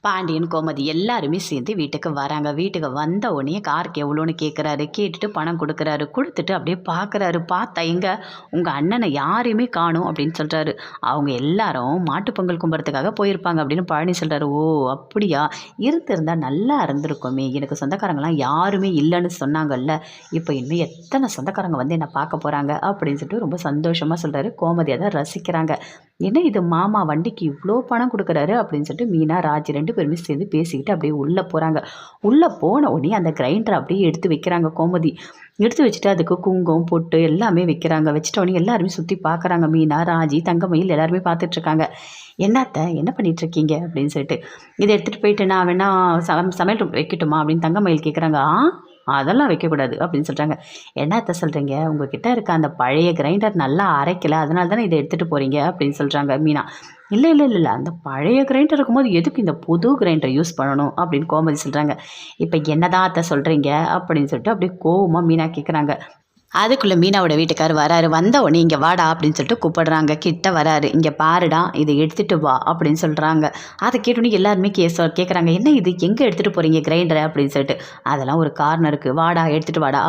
பாண்டியன் கோமதி எல்லாருமே சேர்ந்து வீட்டுக்கு வராங்க. வீட்டுக்கு வந்த உடனே காருக்கு எவ்வளோன்னு கேட்குறாரு கேட்டுட்டு பணம் கொடுக்குறாரு. கொடுத்துட்டு அப்படியே பார்க்குறாரு பார்த்தா எங்க? உங்கள் அண்ணனை யாரையுமே காணும் அப்படின்னு சொல்கிறாரு அவங்க எல்லாரும் மாட்டுப் பொங்கல் கும்புறதுக்காக போயிருப்பாங்க அப்படின்னு பழனி சொல்கிறாரு ஓ அப்படியா? இருந்திருந்தா நல்லா இருந்திருக்குமே. எனக்கு சொந்தக்காரங்களாம் யாருமே இல்லைன்னு சொன்னாங்கல்ல. இப்போ இன்னும் எத்தனை சொந்தக்காரங்க வந்து என்னை பார்க்க போகிறாங்க அப்படின்னு சொல்லிட்டு ரொம்ப சந்தோஷமாக சொல்கிறாரு கோமதி அதை ரசிக்கிறாங்க. என்ன இது மாமா வண்டிக்கு இவ்வளோ பணம் கொடுக்குறாரு? அப்படின்னு சொல்லிட்டு மீனா ராஜ் ரெண்டு பேருமே சேர்ந்து பேசிக்கிட்டு அப்படியே உள்ளே போகிறாங்க உள்ளே போன உடனே அந்த கிரைண்டரை அப்படியே எடுத்து வைக்கிறாங்க கோமதி. எடுத்து வச்சுட்டு அதுக்கு குங்குமம் பொட்டு எல்லாமே வைக்கிறாங்க. வச்சுட்ட உடனே எல்லாருமே சுற்றி பார்க்குறாங்க மீனா ராஜி தங்கமயில் எல்லாருமே பார்த்துட்ருக்காங்க. என்னத்த? என்ன பண்ணிகிட்ருக்கீங்க இருக்கீங்க அப்படின்னு சொல்லிட்டு இதை எடுத்துகிட்டு போயிட்டு நான் வேணா சமையல் வைக்கட்டுமா? அப்படின்னு தங்கமயில் கேட்குறாங்க ஆ? அதெல்லாம் வைக்கக்கூடாது அப்படின்னு சொல்கிறாங்க என்னத்த சொல்கிறீங்க உங்ககிட்ட இருக்க அந்த பழைய கிரைண்டர் நல்லா அரைக்கல அதனால தானே இதை எடுத்துகிட்டு போகிறீங்க அப்படின்னு சொல்கிறாங்க மீனா. இல்லை இல்லை இல்லை இல்லை. அந்த பழைய கிரைண்டர் இருக்கும்போது எதுக்கு இந்த புது கிரைண்டர் யூஸ் பண்ணணும்? அப்படின்னு கோமதி சொல்கிறாங்க இப்போ என்னதான் அத்தை சொல்கிறீங்க அப்படின்னு சொல்லிட்டு அப்படியே கோவமாக மீனா கேட்குறாங்க அதுக்குள்ளே மீனாவோட வீட்டுக்கார் வராரு. வந்த உடனே இங்கே வாடா அப்படின்னு சொல்லிட்டு கூப்பிடுறாங்க. கிட்ட வராரு. இங்கே பாருடா இதை எடுத்துகிட்டு வா அப்படின்னு சொல்கிறாங்க அதை கேட்டோன்னே எல்லாருமே கே கேட்குறாங்க என்ன இது? எங்கே எடுத்துகிட்டு போகிறீங்க கிரைண்டரை? அப்படின்னு சொல்லிட்டு. அதெல்லாம் ஒரு கார்னருக்கு வாடா எடுத்துகிட்டு வாடா.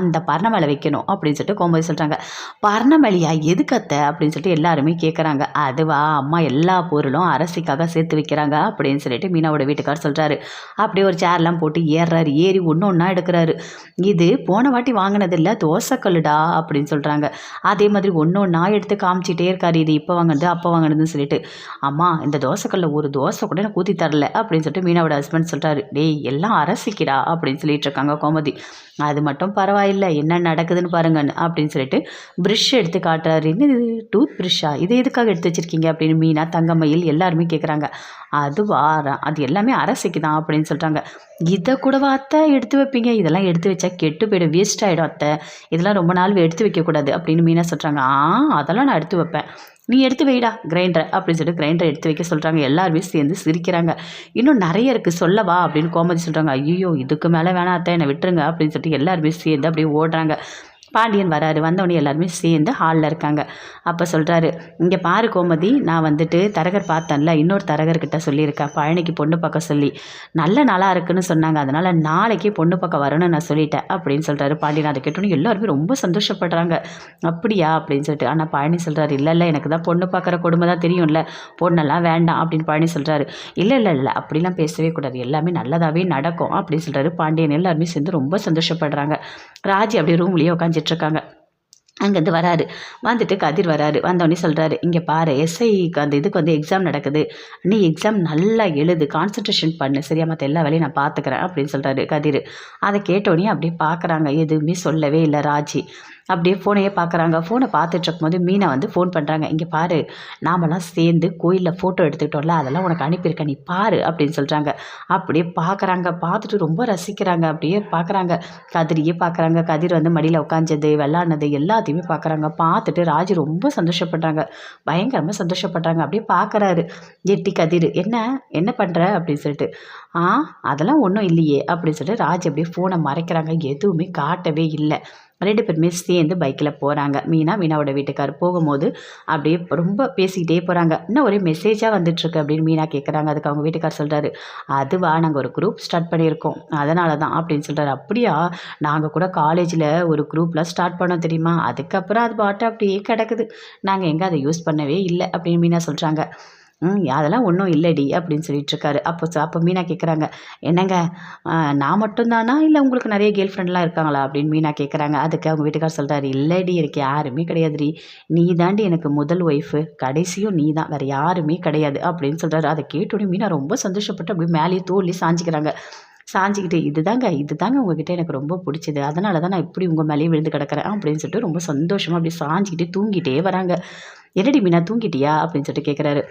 அந்த பர்ண மேலே வைக்கணும் அப்படின்னு சொல்லிட்டு கோமதி சொல்கிறாங்க பர்ணமலியா? எதுக்கு அத்தை? அப்படின்னு சொல்லிட்டு எல்லாருமே கேட்குறாங்க அதுவா? அம்மா எல்லா பொருளும் அரசிக்காக சேர்த்து வைக்கிறாங்க அப்படின்னு சொல்லிட்டு மீனாவோட வீட்டுக்கார் சொல்கிறாரு அப்படியே ஒரு சேர்லாம் போட்டு ஏறுறாரு ஏறி ஒன்று ஒன்றா எடுக்கிறாரு. இது போன வாட்டி வாங்கினதில்ல. தோசைக்கல்லுடா அப்படின்னு சொல்கிறாங்க அதே மாதிரி ஒன்று ஒன்றா எடுத்து காமிச்சிட்டே இருக்காரு. இது இப்போ வாங்கினது அப்போ வாங்கினதுன்னு சொல்லிட்டு அம்மா இந்த தோசைக்கல்ல ஒரு தோசை கூட எனக்கு ஊற்றி தரல அப்படின்னு சொல்லிட்டு மீனாவோட ஹஸ்பண்ட் சொல்கிறாரு டேய் எல்லாம் அரசிக்கிடா அப்படின்னு சொல்லிட்டு இருக்காங்க கோமதி. அது மட்டும் பரவாயில்ல என்ன நடக்குதுன்னு பாருங்கன்னு அப்படின்னு சொல்லிட்டு ப்ரிஷ் எடுத்து காட்டுறாரு. என்ன இது? டூத் ப்ரிஷ்ஷா இது எதுக்காக எடுத்து வச்சிருக்கீங்க? அப்படின்னு மீனா தங்கமயில் எல்லாருமே கேட்குறாங்க அதுவா அது எல்லாமே அரசிக்கு தான் அப்படின்னு சொல்கிறாங்க இதை கூடவா அத்தை எடுத்து வைப்பீங்க? இதெல்லாம் எடுத்து வச்சா கெட்டு போயிடும் வேஸ்ட் ஆகிடும் அத்தை. இதெல்லாம் ரொம்ப நாள் எடுத்து வைக்கக்கூடாது அப்படின்னு மீனா சொல்கிறாங்க ஆ அதெல்லாம் நான் எடுத்து வைப்பேன். நீ எடுத்து வைடா கிரைண்டரை அப்படின்னு சொல்லிட்டு கிரைண்டரை எடுத்து வைக்க சொல்கிறாங்க எல்லாருமே சேர்ந்து சிரிக்கிறாங்க. இன்னும் நிறைய இருக்குது சொல்லவா அப்படின்னு கோமதி சொல்கிறாங்க ஐயோ இதுக்கு மேலே வேணாம் அத்தை என்னை விட்டுருங்க அப்படின்னு சொல்லிட்டு எல்லாருமே சேர்ந்து அப்படியே ஓடுறாங்க. பாண்டியன் வராரு. வந்தவொடனே எல்லாருமே சேர்ந்து ஹாலில் இருக்காங்க. அப்போ சொல்கிறாரு இங்கே பாரு கோமதி நான் வந்துட்டு தரகர் பார்த்தேன்ல இன்னொரு தரகர்கிட்ட சொல்லியிருக்கேன் பழனிக்கு பொண்ணு பார்க்க சொல்லி. நல்ல நாளாக இருக்குன்னு சொன்னாங்க. அதனால் நாளைக்கு பொண்ணு பார்க்க வரணும்னு நான் சொல்லிட்டேன் அப்படின்னு சொல்கிறாரு பாண்டியன். அதை கேட்டோன்னு எல்லாருமே ரொம்ப சந்தோஷப்படுறாங்க. அப்படியா? அப்படின்னு சொல்லிட்டு ஆனால் பழனி சொல்கிறாரு இல்லை இல்லை எனக்கு தான் பொண்ணு பார்க்குற கொடுமை தான் தெரியும்ல. பொண்ணெல்லாம் வேண்டாம் அப்படின்னு பழனி சொல்கிறாரு இல்லை இல்லை இல்லை அப்படிலாம் பேசவே கூடாது. எல்லாமே நல்லதாகவே நடக்கும் அப்படின்னு சொல்கிறாரு பாண்டியன். எல்லாருமே சேர்ந்து ரொம்ப சந்தோஷப்படுறாங்க. ராஜி அப்படியே ரூம்லேயே உட்காந்துட்ருக்காங்க அங்கேருந்து வராரு. வந்துட்டு கதிர் வராரு. வந்தோடனே சொல்கிறாரு இங்கே பாரு எஸ்ஐக்கு அந்த இதுக்கு வந்து எக்ஸாம் நடக்குது. நீ எக்ஸாம் நல்லா எழுது கான்சன்ட்ரேஷன் பண்ணு. சரியா மற்ற எல்லா வேலையும் நான் பார்த்துக்கிறேன் அப்படின்னு சொல்கிறாரு கதிர். அதை கேட்டோடனே அப்படியே பார்க்குறாங்க எதுவுமே சொல்லவே இல்லை ராஜி. அப்படியே ஃபோனையே பார்க்குறாங்க ஃபோனை பார்த்துட்டு இருக்கும்போது மீனா வந்து ஃபோன் பண்ணுறாங்க இங்கே பாரு நாமெல்லாம் சேர்ந்து கோயிலில் ஃபோட்டோ எடுத்துக்கிட்டோம்ல அதெல்லாம் உனக்கு அனுப்பியிருக்கேன் நீ பாரு அப்படின்னு சொல்கிறாங்க அப்படியே பார்க்குறாங்க பார்த்துட்டு ரொம்ப ரசிக்கிறாங்க. அப்படியே பார்க்குறாங்க கதிரியே பார்க்குறாங்க கதிர் வந்து மடியில் உட்காந்தது விளாட்னது எல்லாத்தையுமே பார்க்குறாங்க பார்த்துட்டு ராஜு ரொம்ப சந்தோஷப்படுறாங்க. பயங்கரமாக சந்தோஷப்படுறாங்க. அப்படியே பார்க்குறாரு எட்டி கதிர் என்ன? என்ன பண்ணுற அப்படின்னு சொல்லிட்டு. ஆ அதெல்லாம் ஒன்றும் இல்லையே அப்படின்னு சொல்லிட்டு ராஜ் அப்படியே ஃபோனை மறைக்கிறாங்க. எதுவுமே காட்டவே இல்லை. ரெண்டு பேருமே சேர்ந்து பைக்கில் போகிறாங்க மீனா மீனாவோட வீட்டுக்கார் போகும்போது அப்படியே ரொம்ப பேசிக்கிட்டே போகிறாங்க இன்னும் ஒரே மெசேஜாக வந்துட்டுருக்கு அப்படின்னு மீனா கேட்குறாங்க அதுக்கு அவங்க வீட்டுக்கார் சொல்கிறாரு அதுவா நாங்கள் ஒரு குரூப் ஸ்டார்ட் பண்ணியிருக்கோம். அதனால தான் அப்படின்னு சொல்கிறாரு அப்படியா? நாங்கள் கூட காலேஜில் ஒரு குரூப்லாம் ஸ்டார்ட் பண்ணோம் தெரியுமா? அதுக்கப்புறம் அது பாட்டு அப்படியே கிடக்குது. நாங்கள் எங்கே அதை யூஸ் பண்ணவே இல்லை அப்படின்னு மீனா சொல்கிறாங்க ம் அதெல்லாம் ஒன்றும் இல்லைடி அப்படின்னு சொல்லிட்டு இருக்காரு அப்போ அப்போ மீனா கேட்குறாங்க என்னங்க நான் மட்டும்தானா? இல்லை உங்களுக்கு நிறைய கேர்ள் ஃப்ரெண்ட்லாம் இருக்காங்களா? அப்படின்னு மீனா கேட்குறாங்க அதுக்கு அவங்க வீட்டுக்கார் சொல்கிறாரு இல்லைடி எனக்கு யாருமே கிடையாதுடி. நீ தாண்டி எனக்கு முதல் ஒய்ஃபு கடைசியும் நீ தான் வேறு யாருமே கிடையாது அப்படின்னு சொல்கிறாரு அதை கேட்டோடனே மீனா ரொம்ப சந்தோஷப்பட்டு அப்படியே மேலேயே தோல்லி சாஞ்சிக்கிறாங்க. சாஞ்சிக்கிட்டு இதுதாங்க இதுதாங்க உங்ககிட்ட எனக்கு ரொம்ப பிடிச்சது. அதனால தான் நான் இப்படி உங்கள் மேலேயே விழுந்து கிடக்கிறேன் அப்படின்னு சொல்லிட்டு ரொம்ப சந்தோஷமாக அப்படியே சாஞ்சிக்கிட்டு தூங்கிட்டே வராங்க. என்னடி மீனா தூங்கிட்டியா? அப்படின்னு சொல்லிட்டு கேட்குறாரு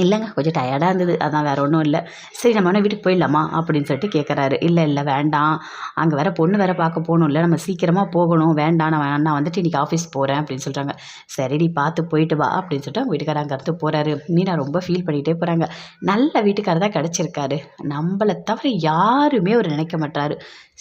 இல்லைங்க கொஞ்சம் டயர்டாக இருந்தது. அதான் வேறு ஒன்றும் இல்லை. சரி நம்ம வேணால் வீட்டுக்கு போயிடலாமா? அப்படின்னு சொல்லிட்டு கேட்குறாரு இல்லை இல்லை வேண்டாம். அங்கே வேறு பொண்ணு வேறு பார்க்க போகணும் இல்லை நம்ம சீக்கிரமாக போகணும். வேண்டாம் நான் நான் வந்துட்டு இன்றைக்கி ஆஃபீஸ் போகிறேன் அப்படின்னு சொல்கிறாங்க சரிடி பார்த்து போயிட்டு வா அப்படின்னு சொல்லிட்டு அவங்க வீட்டுக்காரர் அங்கே அடுத்து போகிறாரு மீனா ரொம்ப ஃபீல் பண்ணிகிட்டே போகிறாங்க நல்ல வீட்டுக்காரர் தான் கிடச்சிருக்காரு. நம்மளை தவிர யாருமே அவர் நினைக்க மாட்டாரு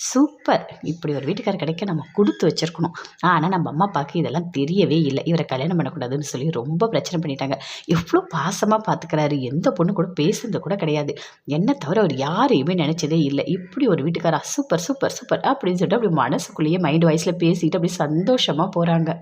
சூப்பர். இப்படி ஒரு வீட்டுக்காரர் கிடைக்க நம்ம கொடுத்து வச்சிருக்கணும். ஆனால் நம்ம அம்மா அப்பாவுக்கு இதெல்லாம் தெரியவே இல்லை. இவரை கல்யாணம் பண்ணக்கூடாதுன்னு சொல்லி ரொம்ப பிரச்சனை பண்ணிட்டாங்க. எவ்வளோ பாசமாக பார்த்து பார்த்துக்கிறாரு எந்த பொண்ணு கூட பேசுனது கூட கிடையாது. என்ன தவிர அவர் யாரையுமே நினச்சதே இல்லை. இப்படி ஒரு வீட்டுக்காரா? சூப்பர் சூப்பர் சூப்பர் அப்படின்னு சொல்லிட்டு அப்படி மனசுக்குள்ளேயே மைண்ட் வாய்ஸில் பேசிட்டு அப்படியே சந்தோஷமாக போகிறாங்க